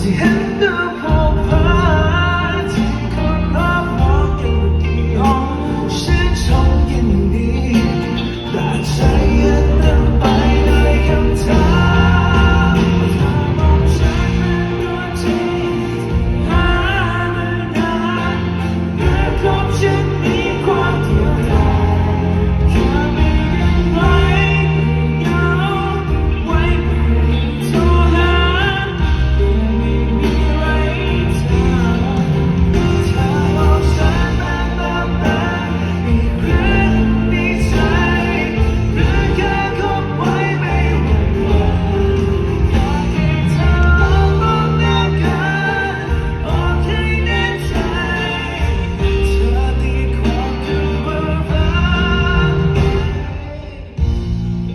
ที่เห็นดูพอฟ้าที่คนรอบมองกัดีอ๋อชื่นชมยินดีแต่ใจ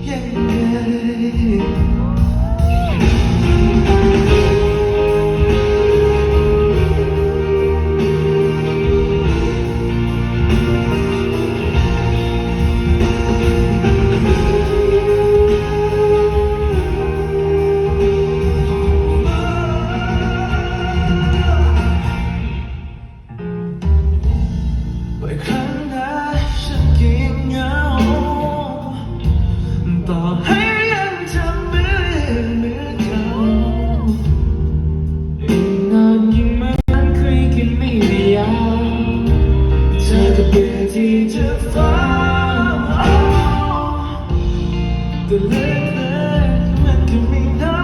yeah, yeah. to me now.